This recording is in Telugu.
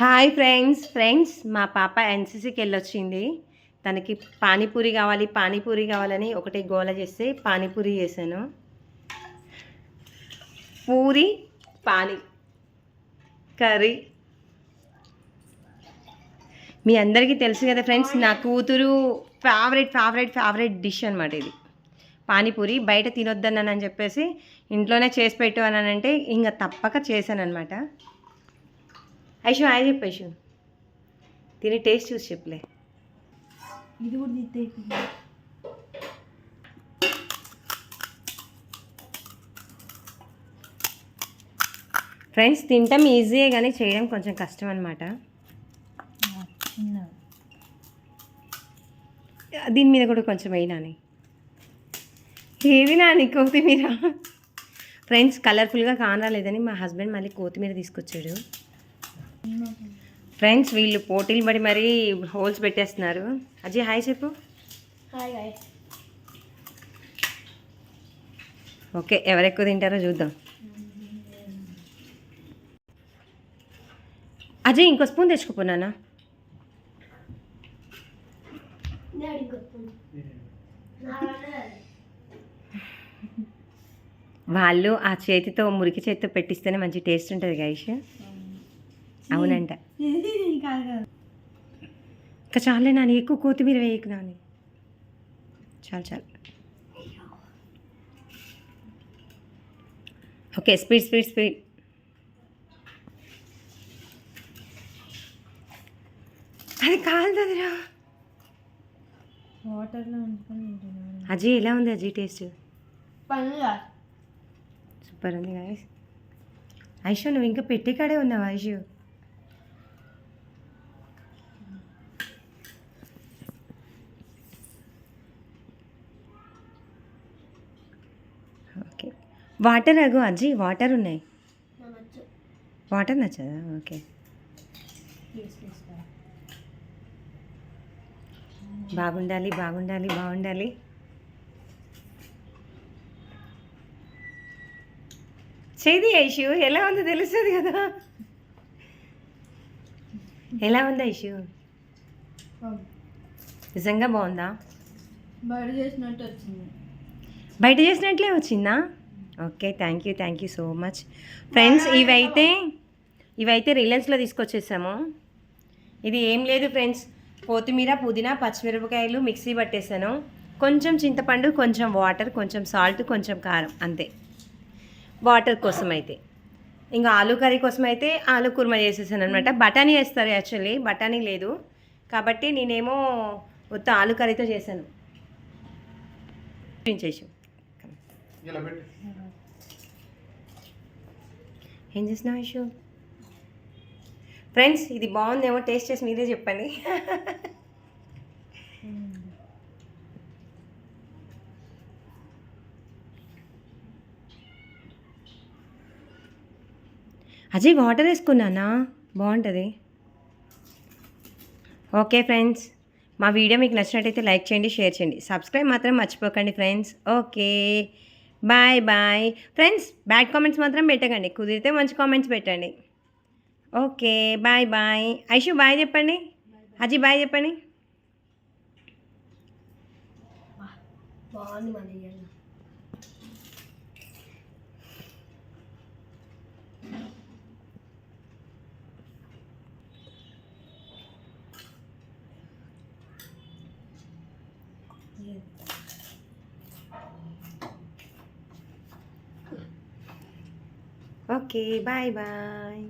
Hi friends. ఫ్రెండ్స్ మా పాప ఎన్సీసీకి వెళ్ళొచ్చింది. తనకి పానీపూరి కావాలి పానీపూరి కావాలని ఒకటి గోల చేస్తే పానీపూరి చేశాను. పూరి పానీ కర్రీ. మీ అందరికీ తెలుసు కదా ఫ్రెండ్స్ నా కూతురు ఫేవరెట్ ఫేవరెట్ ఫేవరెట్ డిష్ అనమాట ఇది. పానీపూరి బయట తినొద్దన్నానని చెప్పేసి ఇంట్లోనే చేసి పెట్టు అని అంటే ఇంకా తప్పక చేశాను అనమాట ఐషు హాయ్ చెప్పు ఐషు తిని టేస్ట్ చూసి చెప్పులే ఇది కూడా ఫ్రెండ్స్ తింటాం ఈజీయే కానీ చేయడం కొంచెం కష్టం అనమాట దీని మీద కూడా కొంచెం వేయినాని ఏది నాని కొత్తిమీర? ఫ్రెండ్స్ కలర్ఫుల్గా కానరాలేదని మా హస్బెండ్ మళ్ళీ కొత్తిమీర తీసుకొచ్చాడు. ఫ్రెండ్స్ వీళ్ళు పోటీలు పడి మరీ హోల్స్ పెట్టేస్తున్నారు. అజయ్ హాయ్ చెప్పు. ఓకే ఎవరు ఎక్కువ తింటారో చూద్దాం. అజయ్ ఇంకో స్పూన్ తెచ్చుకోపోనానా వాళ్ళు ఆ చేతితో మురికి చేతితో పెట్టిస్తేనే మంచి టేస్ట్ ఉంటుంది గైష్ అవునంట. కాదు కాదు. ఇంకా చాలే నాని ఎక్కువ కొత్తిమీర వేయకు నాని. చాలు చాలు. Okay speed speed speed. అది కాలుతుందిరా వాటర్లో అజయ్ ఎలా ఉంది అజయ్ టేస్ట్? కాదు సూపర్ ఉంది గాయస్ ఐషు నువ్వు ఇంకా పెట్టి కాడే ఉన్నావు ఐషు ఓకే వాటర్ అగు అజ్జి వాటర్ ఉన్నాయి. వాటర్ నచ్చదా? ఓకే బాగుండాలి బాగుండాలి బాగుండాలి. చేది ఐషు ఎలా ఉందో తెలుస్తుంది కదా? ఎలా ఉంది ఐషు? నిజంగా బాగుందా? బయట చేసినట్టు వచ్చింది. బయట చేసినట్లే వచ్చిందా? Okay thank you thank you so much friends ఇవైతే ఇవైతే రిలయన్స్లో తీసుకొచ్చేసాము. ఇది ఏం లేదు ఫ్రెండ్స్ కొత్తిమీర పుదీనా పచ్చిమిరపకాయలు మిక్సీ పట్టేసాను. కొంచెం చింతపండు కొంచెం వాటర్ కొంచెం సాల్ట్ కొంచెం కారం అంతే. వాటర్ కోసం అయితే. ఇంకా ఆలు కర్రీ కోసం అయితే ఆలు కుర్మా చేసేసాను అనమాట బఠానీ వేస్తారు యాక్చువల్లీ బఠానీ లేదు. కాబట్టి నేనేమో ఉత్త ఆలు కర్రీతో చేశాను. చేసాం ఇలా పెట్టి. ఏం చేసినా ఇషు? ఫ్రెండ్స్ ఇది బాగుందేమో టేస్ట్ చేసి మీరే చెప్పండి. అజయ్ వాటర్ వేసుకున్నానా? బాగుంటుంది. Okay friends. మా వీడియో మీకు నచ్చినట్టయితే లైక్ చేయండి షేర్ చేయండి. సబ్స్క్రైబ్ మాత్రం మర్చిపోకండి friends. Okay. Bye bye friends bad comments మాత్రం పెట్టకండి. కుదిరితే మంచి కామెంట్స్ పెట్టండి. Okay bye bye Aishu bye చెప్పండి. అజీ బాయ్ చెప్పండి. బాగుంది మరి ఓకే బాయ్ బాయ్